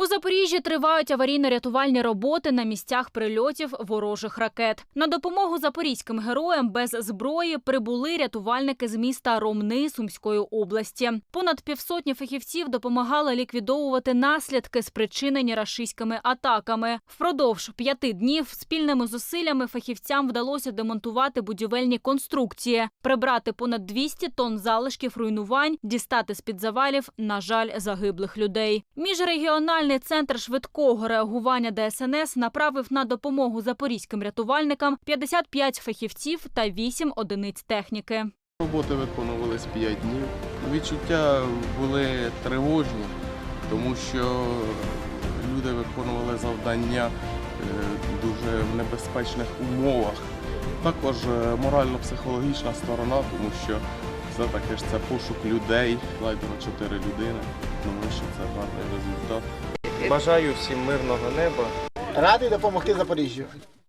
У Запоріжжі тривають аварійно-рятувальні роботи на місцях прильотів ворожих ракет. На допомогу запорізьким героям без зброї прибули рятувальники з міста Ромни Сумської області. Понад півсотні фахівців допомагали ліквідовувати наслідки, спричинені рашистськими атаками. Впродовж п'яти днів спільними зусиллями фахівцям вдалося демонтувати будівельні конструкції, прибрати понад 200 тонн залишків руйнувань, дістати з під завалів, на жаль, загиблих людей. Міжрегіональний центр швидкого реагування ДСНС направив на допомогу запорізьким рятувальникам 55 фахівців та 8 одиниць техніки. Роботи виконувались 5 днів. Відчуття були тривожні, тому що люди виконували завдання е, дуже в небезпечних умовах. Також е, морально-психологічна сторона, тому що все-таки ж це пошук людей. Знайдено 4 людини. Думаю, що це гарний результат. Бажаю всім мирного неба. Радий допомогти Запоріжжю.